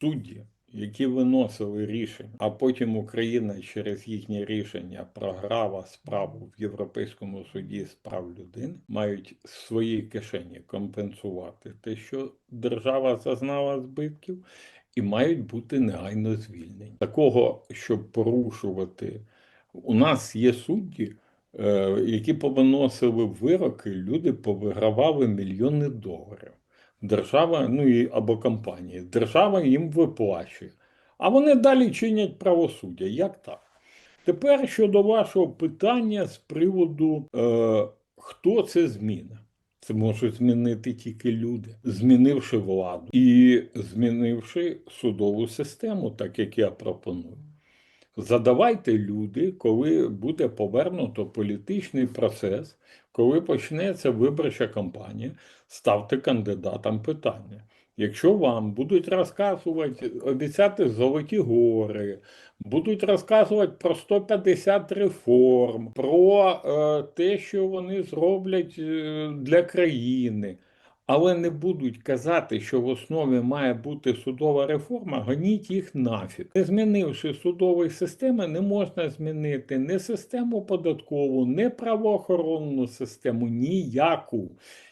судді, які виносили рішення, а потім Україна через їхні рішення програла справу в Європейському суді з прав людини, мають в своїй кишені компенсувати те, що держава зазнала збитків, і мають бути негайно звільнені. Такого, щоб порушувати, у нас є судді. е, Які повиносили вироки, люди повигравали мільйони доларів. Держава, ну і або компанії, держава їм виплачує. А вони далі чинять правосуддя. Як так? Тепер щодо вашого питання з приводу, е, хто це зміна. Це можуть змінити тільки люди, змінивши владу і змінивши судову систему, так як я пропоную. Задавайте люди, коли буде повернуто політичний процес, коли почнеться виборча кампанія, ставте кандидатам питання. Якщо вам будуть розказувати, обіцяти золоті гори, будуть розказувати про 150 реформ, про е, те, що вони зроблять е, для країни, але не будуть казати, що в основі має бути судова реформа, гоніть їх нафіг. Не змінивши судової системи, не можна змінити ні систему податкову, ні правоохоронну систему, ніяку.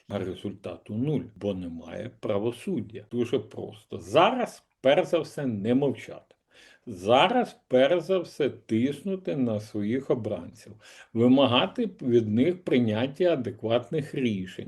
А результату нуль, бо немає правосуддя. Дуже просто. Зараз, перш за все, не мовчати. Зараз, перш за все, тиснути на своїх обранців, вимагати від них прийняття адекватних рішень.